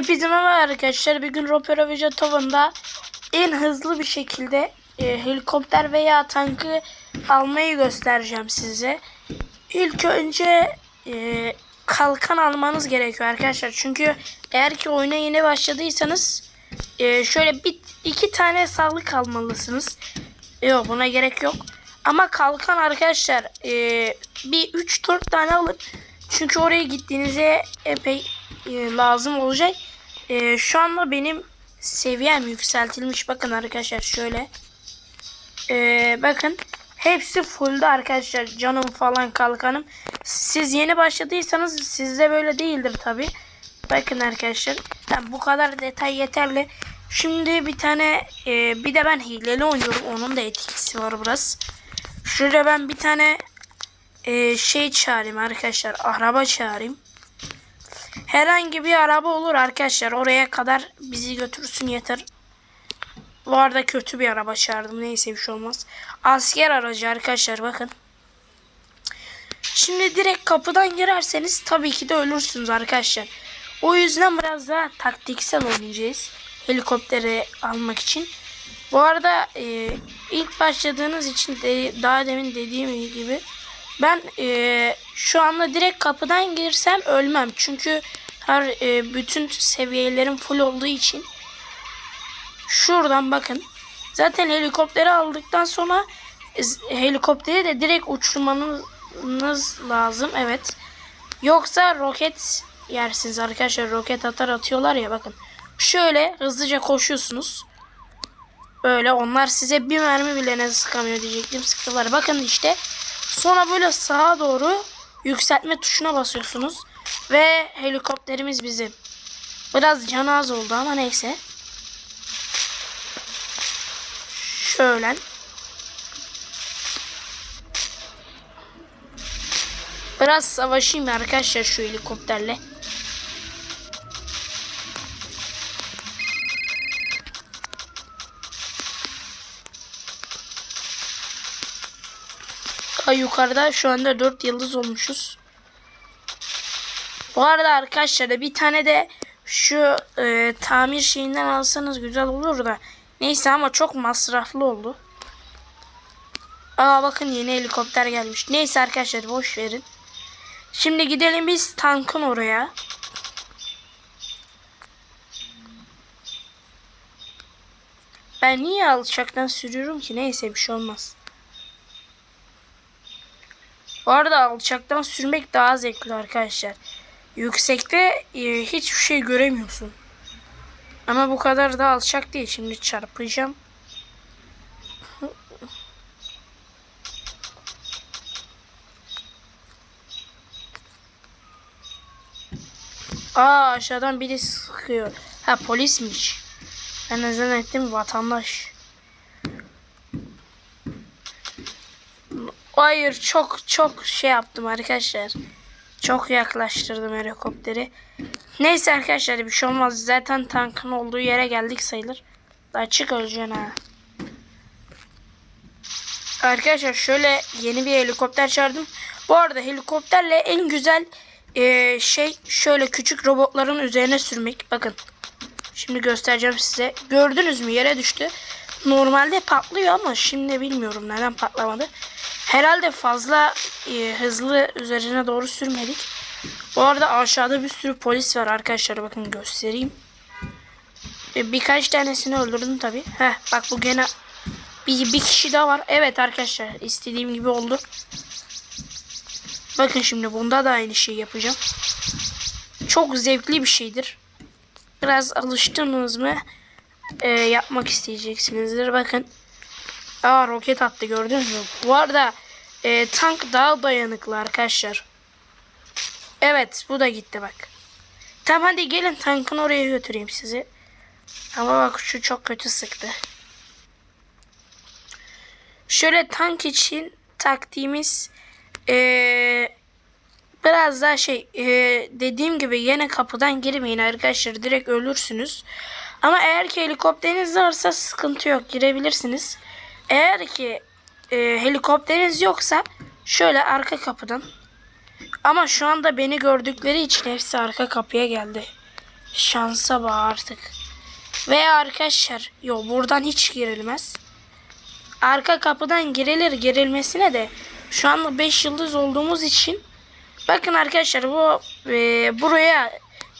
Hepinize merhaba arkadaşlar. Bir gün Roperovica Tavan'da en hızlı bir şekilde e, helikopter veya tankı almayı göstereceğim size. İlk önce e, kalkan almanız gerekiyor arkadaşlar. Çünkü eğer ki oyuna yeni başladıysanız e, şöyle bir iki tane sağlık almalısınız. Yok buna gerek yok. Ama kalkan arkadaşlar e, bir 3-4 tane alın. Çünkü oraya gittiğinizde epey e, lazım olacak. E, şu anda benim seviyem yükseltilmiş. Bakın arkadaşlar şöyle. E, bakın hepsi fullde arkadaşlar. Canım falan kalkanım. Siz yeni başladıysanız sizde böyle değildir tabi. Bakın arkadaşlar. Tamam, bu kadar detay yeterli. Şimdi bir tane e, bir de ben hileli oynuyorum. Onun da etkisi var biraz. Şurada ben bir tane e, şey çağırayım arkadaşlar. Araba çağırayım. Herhangi bir araba olur arkadaşlar. Oraya kadar bizi götürsün yeter. Bu arada kötü bir araba çağırdım. Neyse bir şey olmaz. Asker aracı arkadaşlar bakın. Şimdi direkt kapıdan girerseniz tabii ki de ölürsünüz arkadaşlar. O yüzden biraz daha taktiksel oynayacağız. Helikopteri almak için. Bu arada e, ilk başladığınız için de, daha demin dediğim gibi ben e, şu anda direkt kapıdan girsem ölmem. Çünkü her e, bütün seviyelerim full olduğu için şuradan bakın. Zaten helikopteri aldıktan sonra e, helikopteri de direkt uçurmanız lazım. Evet. Yoksa roket yersiniz arkadaşlar. Roket atar atıyorlar ya bakın. Şöyle hızlıca koşuyorsunuz. Böyle onlar size bir mermi bile ne sıkamıyor diyecektim. Sıktılar. Bakın işte. Sonra böyle sağa doğru yükseltme tuşuna basıyorsunuz. Ve helikopterimiz bizim. Biraz canı az oldu ama neyse. Şöyle. Biraz savaşayım arkadaşlar şu helikopterle. Daha yukarıda şu anda 4 yıldız olmuşuz. Bu arada arkadaşlar da bir tane de şu e, tamir şeyinden alsanız güzel olur da. Neyse ama çok masraflı oldu. Aa bakın yeni helikopter gelmiş. Neyse arkadaşlar boş verin. Şimdi gidelim biz tankın oraya. Ben niye alçaktan sürüyorum ki? Neyse bir şey olmaz. Bu arada alçaktan sürmek daha zevkli arkadaşlar. Yüksekte e, hiçbir şey göremiyorsun. Ama bu kadar da alçak değil. Şimdi çarpacağım. Aa aşağıdan biri sıkıyor. Ha polismiş. Ben de zannettim vatandaş. Hayır çok çok şey yaptım arkadaşlar. Çok yaklaştırdım helikopteri. Neyse arkadaşlar bir şey olmaz. Zaten tankın olduğu yere geldik sayılır. Daha çık öleceksin ha. Arkadaşlar şöyle yeni bir helikopter çağırdım. Bu arada helikopterle en güzel e, şey şöyle küçük robotların üzerine sürmek. Bakın. Şimdi göstereceğim size. Gördünüz mü yere düştü. Normalde patlıyor ama şimdi bilmiyorum neden patlamadı. Herhalde fazla e, hızlı üzerine doğru sürmedik. Bu arada aşağıda bir sürü polis var arkadaşlar. Bakın göstereyim. E, birkaç tanesini öldürdüm tabi. Heh bak bu gene bir, bir kişi daha var. Evet arkadaşlar istediğim gibi oldu. Bakın şimdi bunda da aynı şeyi yapacağım. Çok zevkli bir şeydir. Biraz alıştınız mı e, yapmak isteyeceksinizdir. Bakın. Aa roket attı gördünüz mü? Bu arada e, tank daha dayanıklı arkadaşlar. Evet bu da gitti bak. Tamam hadi gelin tankın oraya götüreyim sizi. Ama bak şu çok kötü sıktı. Şöyle tank için taktiğimiz ee, biraz daha şey ee, dediğim gibi yine kapıdan girmeyin arkadaşlar direkt ölürsünüz. Ama eğer ki helikopteriniz varsa sıkıntı yok girebilirsiniz. Eğer ki e, helikopteriniz yoksa şöyle arka kapıdan. Ama şu anda beni gördükleri için hepsi arka kapıya geldi. Şansa bak artık. Veya arkadaşlar yo buradan hiç girilmez. Arka kapıdan girilir girilmesine de şu anda 5 yıldız olduğumuz için bakın arkadaşlar bu e, buraya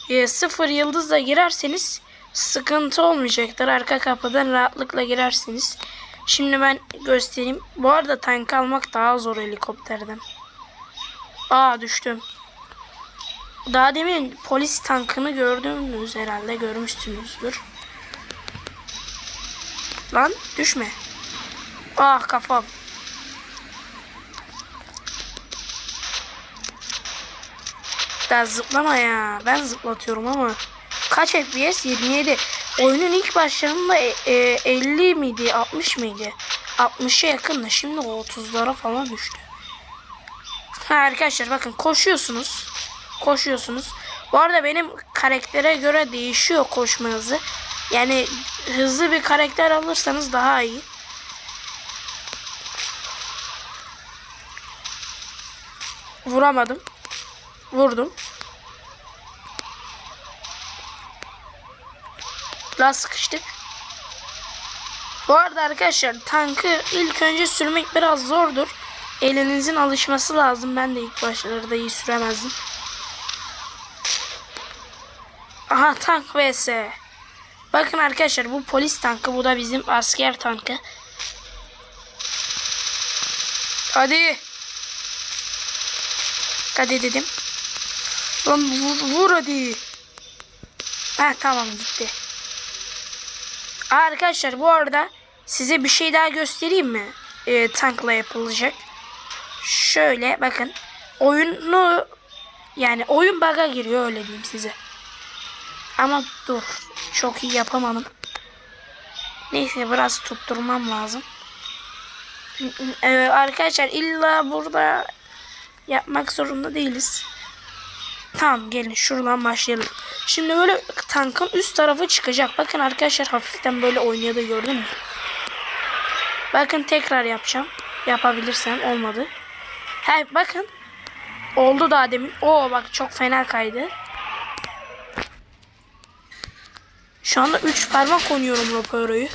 e, 0 yıldızla girerseniz sıkıntı olmayacaktır. Arka kapıdan rahatlıkla girersiniz. Şimdi ben göstereyim. Bu arada tank almak daha zor helikopterden. Aa düştüm. Daha demin polis tankını gördünüz herhalde görmüşsünüzdür. Lan düşme. Ah kafam. Daha zıplama ya. Ben zıplatıyorum ama. Kaç FPS? 27. Oyunun ilk başlarında e, e, 50 miydi? 60 mıydı? 60'a yakın da şimdi o 30'lara falan düştü. Ha, arkadaşlar bakın koşuyorsunuz. Koşuyorsunuz. Bu arada benim karaktere göre değişiyor koşma hızı. Yani hızlı bir karakter alırsanız daha iyi. Vuramadım. Vurdum. Daha sıkıştık. Bu arada arkadaşlar tankı ilk önce sürmek biraz zordur. Elinizin alışması lazım. Ben de ilk başlarda iyi süremezdim. Aha tank vs. Bakın arkadaşlar bu polis tankı. Bu da bizim asker tankı. Hadi. Hadi dedim. Lan vur, vur hadi. Ha tamam gitti. Arkadaşlar bu arada size bir şey daha göstereyim mi? Ee, tankla yapılacak. Şöyle bakın. Oyunu yani oyun bug'a giriyor öyle diyeyim size. Ama dur. Çok iyi yapamadım. Neyse biraz tutturmam lazım. Ee, arkadaşlar illa burada yapmak zorunda değiliz. Tamam gelin şuradan başlayalım. Şimdi böyle tankın üst tarafı çıkacak. Bakın arkadaşlar hafiften böyle oynuyor da gördün mü? Bakın tekrar yapacağım. Yapabilirsem olmadı. He bakın. Oldu daha demin. Oo bak çok fena kaydı. Şu anda 3 parmak oynuyorum Ropero'yu.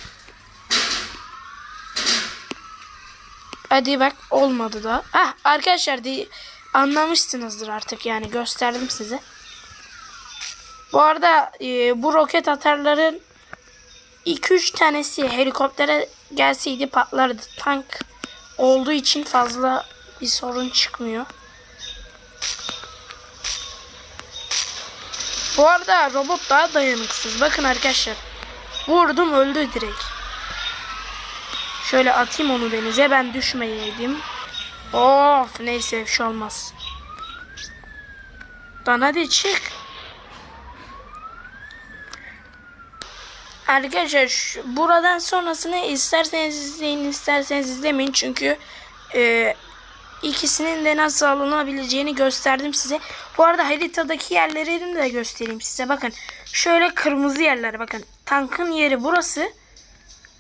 Hadi bak olmadı da. Ah arkadaşlar de, anlamışsınızdır artık yani gösterdim size. Bu arada e, bu roket atarların 2-3 tanesi helikoptere gelseydi patlardı. Tank olduğu için fazla bir sorun çıkmıyor. Bu arada robot daha dayanıksız. Bakın arkadaşlar. Vurdum öldü direkt. Şöyle atayım onu denize. Ben düşmeyeydim. Of neyse bir şey olmaz. Lan hadi çık. Arkadaşlar buradan sonrasını isterseniz izleyin isterseniz izlemeyin çünkü e, ikisinin de nasıl alınabileceğini gösterdim size. Bu arada haritadaki yerlerini de göstereyim size. Bakın şöyle kırmızı yerler bakın. Tankın yeri burası.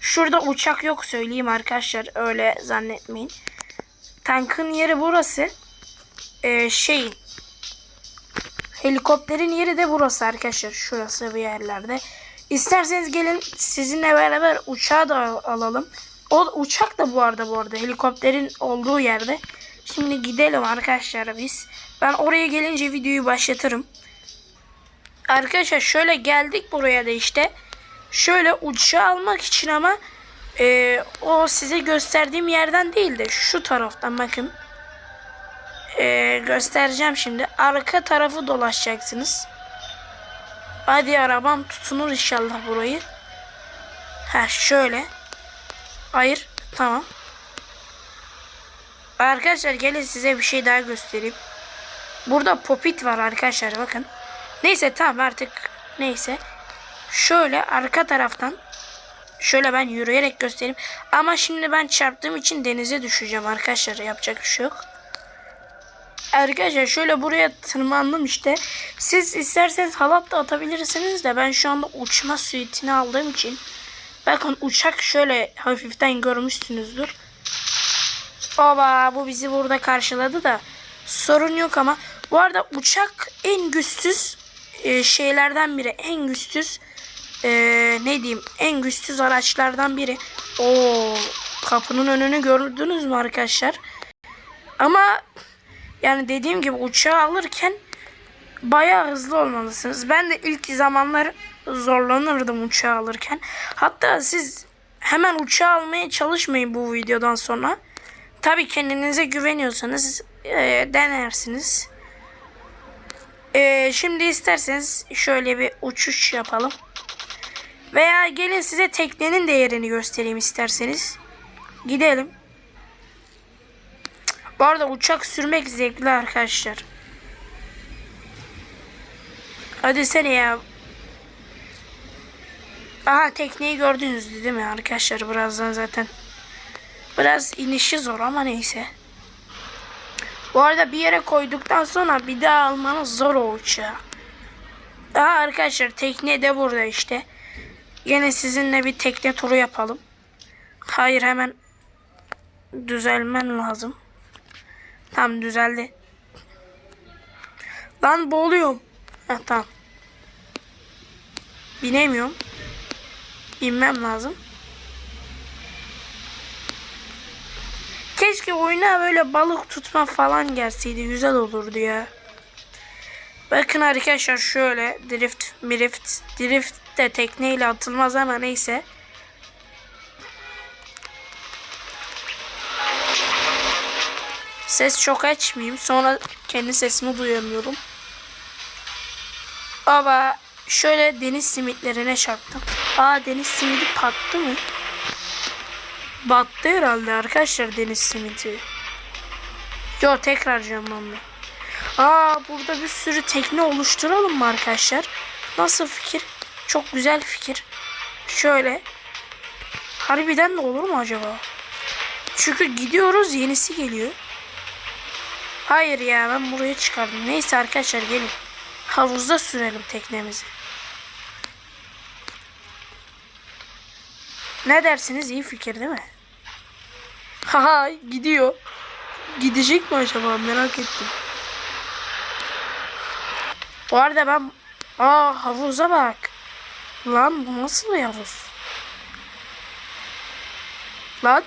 Şurada uçak yok söyleyeyim arkadaşlar öyle zannetmeyin. Tankın yeri burası. Ee, şeyin helikopterin yeri de burası arkadaşlar. Şurası bir yerlerde. İsterseniz gelin sizinle beraber uçağı da alalım. O uçak da bu arada bu arada helikopterin olduğu yerde. Şimdi gidelim arkadaşlar biz. Ben oraya gelince videoyu başlatırım. Arkadaşlar şöyle geldik buraya da işte. Şöyle uçağı almak için ama e, o size gösterdiğim yerden değil de şu taraftan bakın. E, göstereceğim şimdi. Arka tarafı dolaşacaksınız. Hadi arabam tutunur inşallah burayı. Ha şöyle. Hayır. Tamam. Arkadaşlar gelin size bir şey daha göstereyim. Burada popit var arkadaşlar bakın. Neyse tamam artık neyse. Şöyle arka taraftan şöyle ben yürüyerek göstereyim. Ama şimdi ben çarptığım için denize düşeceğim arkadaşlar. Yapacak bir şey yok. Arkadaşlar şöyle buraya tırmandım işte. Siz isterseniz halat da atabilirsiniz de ben şu anda uçma suitini aldığım için. Bakın uçak şöyle hafiften görmüşsünüzdür. Oba bu bizi burada karşıladı da sorun yok ama bu arada uçak en güçsüz e, şeylerden biri. En güçsüz e, ne diyeyim en güçsüz araçlardan biri. O kapının önünü gördünüz mü arkadaşlar? Ama yani dediğim gibi uçağı alırken bayağı hızlı olmalısınız. Ben de ilk zamanlar zorlanırdım uçağı alırken. Hatta siz hemen uçağı almaya çalışmayın bu videodan sonra. Tabii kendinize güveniyorsanız e, denersiniz. E, şimdi isterseniz şöyle bir uçuş yapalım. Veya gelin size teknenin değerini göstereyim isterseniz. Gidelim. Bu arada uçak sürmek zevkli arkadaşlar. Hadi sene ya. Aha tekneyi gördünüz değil mi arkadaşlar? Birazdan zaten. Biraz inişi zor ama neyse. Bu arada bir yere koyduktan sonra bir daha almanız zor o uçağı. Aha arkadaşlar tekne de burada işte. Yine sizinle bir tekne turu yapalım. Hayır hemen düzelmen lazım. Tam düzeldi. Lan boğuluyorum. Heh, tamam. Binemiyorum. Binmem lazım. Keşke oyuna böyle balık tutma falan gelseydi. Güzel olurdu ya. Bakın arkadaşlar şöyle drift, mirift, drift de tekneyle atılmaz ama neyse. Ses çok açmayayım. Sonra kendi sesimi duyamıyorum. Baba şöyle deniz simitlerine çarptım. Aa deniz simidi pattı mı? Battı herhalde arkadaşlar deniz simidi. Yo tekrar canlandı. Aa burada bir sürü tekne oluşturalım mı arkadaşlar? Nasıl fikir? Çok güzel fikir. Şöyle. Harbiden de olur mu acaba? Çünkü gidiyoruz yenisi geliyor. Hayır ya ben buraya çıkardım. Neyse arkadaşlar gelin. Havuzda sürelim teknemizi. Ne dersiniz? İyi fikir değil mi? Haha gidiyor. Gidecek mi acaba merak ettim. Bu arada ben... Aa havuza bak. Lan bu nasıl bir havuz? Lan.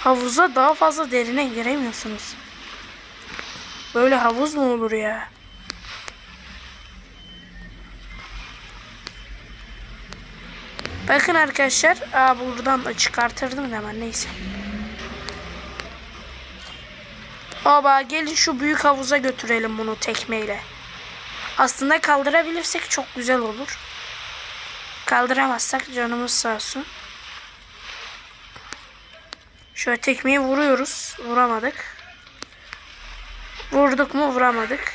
Havuza daha fazla derine giremiyorsunuz. Böyle havuz mu olur ya? Bakın arkadaşlar. Aa buradan da çıkartırdım hemen neyse. Baba gelin şu büyük havuza götürelim bunu tekmeyle. Aslında kaldırabilirsek çok güzel olur. Kaldıramazsak canımız sağ olsun. Şöyle tekmeyi vuruyoruz. Vuramadık. Vurduk mu vuramadık.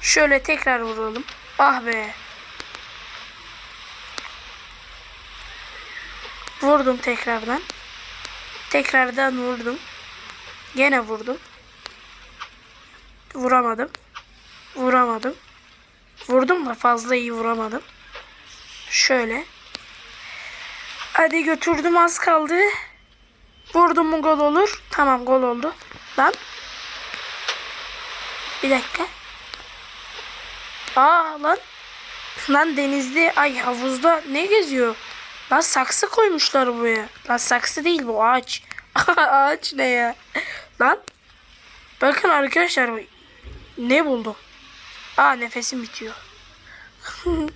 Şöyle tekrar vuralım. Ah be. Vurdum tekrardan. Tekrardan vurdum. Gene vurdum. Vuramadım. Vuramadım. Vurdum da fazla iyi vuramadım. Şöyle. Hadi götürdüm az kaldı. Vurdum mu gol olur. Tamam gol oldu. Lan. Bir dakika. Aa lan. Lan denizde ay havuzda ne geziyor? Lan saksı koymuşlar buraya. Lan saksı değil bu ağaç. ağaç ne ya? Lan. Bakın arkadaşlar ne buldum. Aa nefesim bitiyor.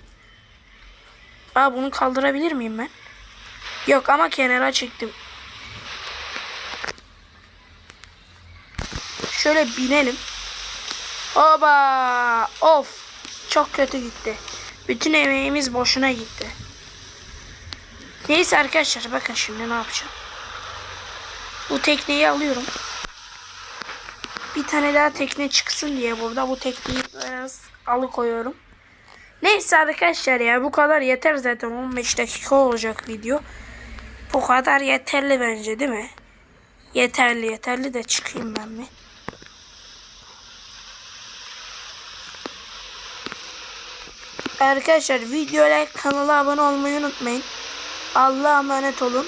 Aa bunu kaldırabilir miyim ben? Yok ama kenara çektim. Şöyle binelim. Oba! Of! Çok kötü gitti. Bütün emeğimiz boşuna gitti. Neyse arkadaşlar bakın şimdi ne yapacağım. Bu tekneyi alıyorum. Bir tane daha tekne çıksın diye burada bu tekneyi biraz alıkoyuyorum. Neyse arkadaşlar ya bu kadar yeter zaten 15 dakika olacak video. Bu kadar yeterli bence değil mi? Yeterli yeterli de çıkayım ben mi? Arkadaşlar videoya kanala abone olmayı unutmayın. Allah'a emanet olun.